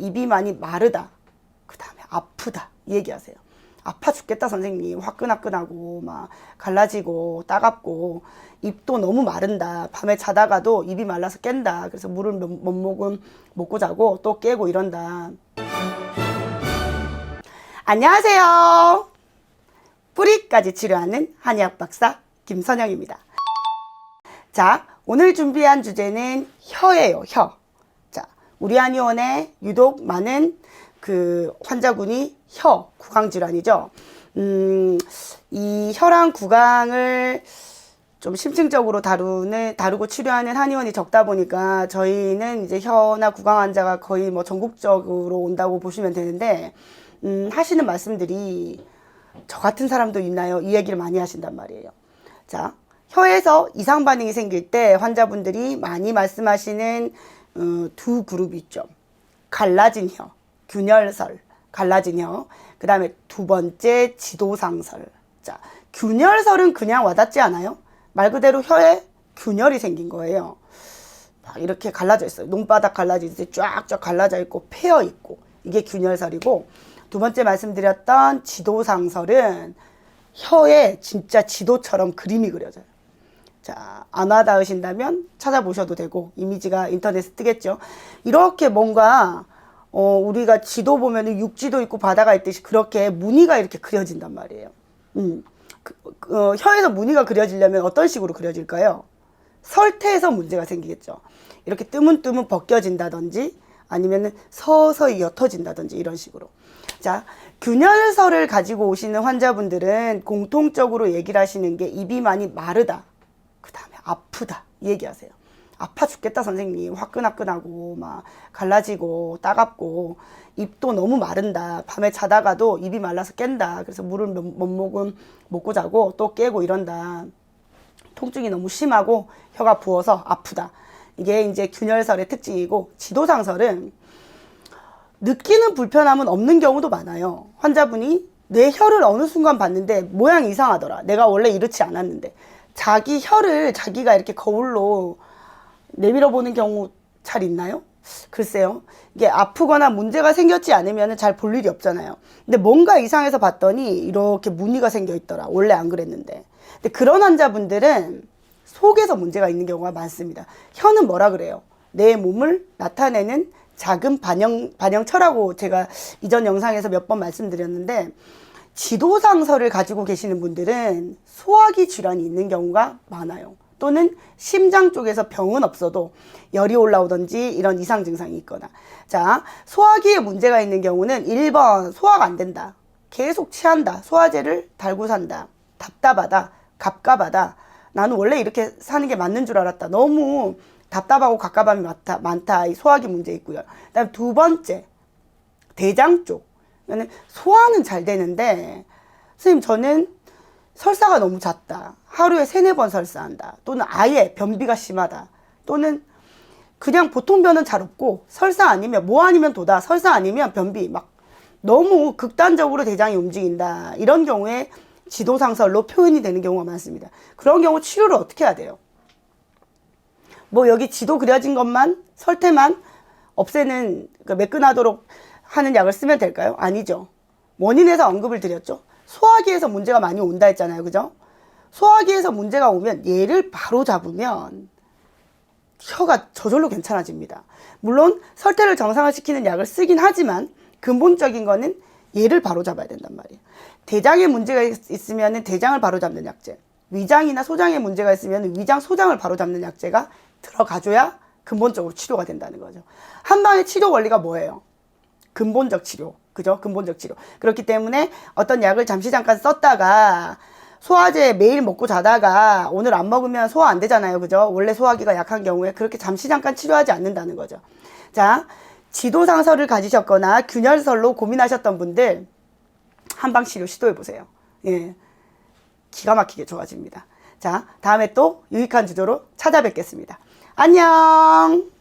입이 많이 마르다. 그 다음에 아프다. 이 얘기하세요. 아파 죽겠다 선생님. 화끈화끈하고 막 갈라지고 따갑고 입도 너무 마른다. 밤에 자다가도 입이 말라서 깬다. 그래서 물을 몇, 몇 모금 먹고 자고 또 깨고 이런다. 안녕하세요. 뿌리까지 치료하는 한의학 박사 김선영입니다. 자, 오늘 준비한 주제는 혀예요, 혀. 자, 우리 한의원에 유독 많은 그 환자군이 혀, 구강 질환이죠. 음, 이 혀랑 구강을 좀 심층적으로 다루는, 다루고 치료하는 한의원이 적다 보니까 저희는 이제 혀나 구강 환자가 거의 뭐 전국적으로 온다고 보시면 되는데, 음, 하시는 말씀들이 저 같은 사람도 있나요? 이 얘기를 많이 하신단 말이에요. 자, 혀에서 이상 반응이 생길 때 환자분들이 많이 말씀하시는 어, 두 그룹이 있죠. 갈라진 혀, 균열설, 갈라진 혀. 그 다음에 두 번째 지도상설. 자, 균열설은 그냥 와닿지 않아요? 말 그대로 혀에 균열이 생긴 거예요. 막 이렇게 갈라져 있어요. 눈바닥 갈라질 때 쫙쫙 갈라져 있고 패여 있고 이게 균열설이고 두 번째 말씀드렸던 지도상설은 혀에 진짜 지도처럼 그림이 그려져요. 자, 안 와닿으신다면 찾아보셔도 되고 이미지가 인터넷에 뜨겠죠. 이렇게 뭔가 어, 우리가 지도 보면은 육지도 있고 바다가 있듯이 그렇게 무늬가 이렇게 그려진단 말이에요. 음. 그, 어, 혀에서 무늬가 그려지려면 어떤 식으로 그려질까요? 설태에서 문제가 생기겠죠. 이렇게 뜨문뜨문 벗겨진다든지 아니면은 서서히 옅어진다든지 이런 식으로. 자, 균열설을 가지고 오시는 환자분들은 공통적으로 얘기를 하시는 게 입이 많이 마르다. 아프다. 이 얘기하세요. 아파 죽겠다 선생님. 화끈화끈하고 막 갈라지고 따갑고 입도 너무 마른다. 밤에 자다가도 입이 말라서 깬다. 그래서 물을 몇, 몇 모금 먹고 자고 또 깨고 이런다. 통증이 너무 심하고 혀가 부어서 아프다. 이게 이제 균열설의 특징이고 지도상설은 느끼는 불편함은 없는 경우도 많아요. 환자분이 내 혀를 어느 순간 봤는데 모양이 이상하더라. 내가 원래 이렇지 않았는데. 자기 혀를 자기가 이렇게 거울로 내밀어 보는 경우 잘 있나요? 글쎄요. 이게 아프거나 문제가 생겼지 않으면 잘 볼 일이 없잖아요. 근데 뭔가 이상해서 봤더니 이렇게 무늬가 생겨 있더라. 원래 안 그랬는데. 근데 그런 환자분들은 속에서 문제가 있는 경우가 많습니다. 혀는 뭐라 그래요? 내 몸을 나타내는 작은 반영, 반영처라고 제가 이전 영상에서 몇 번 말씀드렸는데, 지도상설을 가지고 계시는 분들은 소화기 질환이 있는 경우가 많아요. 또는 심장 쪽에서 병은 없어도 열이 올라오든지 이런 이상 증상이 있거나. 자, 소화기에 문제가 있는 경우는 1번 소화가 안 된다. 계속 취한다. 소화제를 달고 산다. 답답하다. 갑갑하다. 나는 원래 이렇게 사는 게 맞는 줄 알았다. 너무 답답하고 갑갑함이 많다. 많다. 이 소화기 문제 있고요. 그다음 두 번째 대장 쪽. 그러니까 소화는 잘 되는데 선생님 저는 설사가 너무 잦다. 하루에 세네 번 설사한다. 또는 아예 변비가 심하다. 또는 그냥 보통 변은 잘 없고 설사 아니면 뭐 아니면 도다. 설사 아니면 변비 막 너무 극단적으로 대장이 움직인다. 이런 경우에 지도상설로 표현이 되는 경우가 많습니다. 그런 경우 치료를 어떻게 해야 돼요? 뭐 여기 지도 그려진 것만 설태만 없애는 그 매끈하도록 하는 약을 쓰면 될까요? 아니죠. 원인에서 언급을 드렸죠. 소화기에서 문제가 많이 온다 했잖아요. 그죠? 소화기에서 문제가 오면 얘를 바로 잡으면 혀가 저절로 괜찮아집니다. 물론 설태를 정상화시키는 약을 쓰긴 하지만 근본적인 거는 얘를 바로 잡아야 된단 말이에요. 대장에 문제가 있- 있으면 대장을 바로 잡는 약제, 위장이나 소장에 문제가 있으면 위장, 소장을 바로 잡는 약제가 들어가줘야 근본적으로 치료가 된다는 거죠. 한방의 치료 원리가 뭐예요? 근본적 치료. 그죠? 근본적 치료. 그렇기 때문에 어떤 약을 잠시 잠깐 썼다가 소화제 매일 먹고 자다가 오늘 안 먹으면 소화 안 되잖아요. 그죠? 원래 소화기가 약한 경우에 그렇게 잠시 잠깐 치료하지 않는다는 거죠. 자, 지도상설을 가지셨거나 균열설로 고민하셨던 분들 한방 치료 시도해 보세요. 예. 기가 막히게 좋아집니다. 자, 다음에 또 유익한 주제로 찾아뵙겠습니다. 안녕!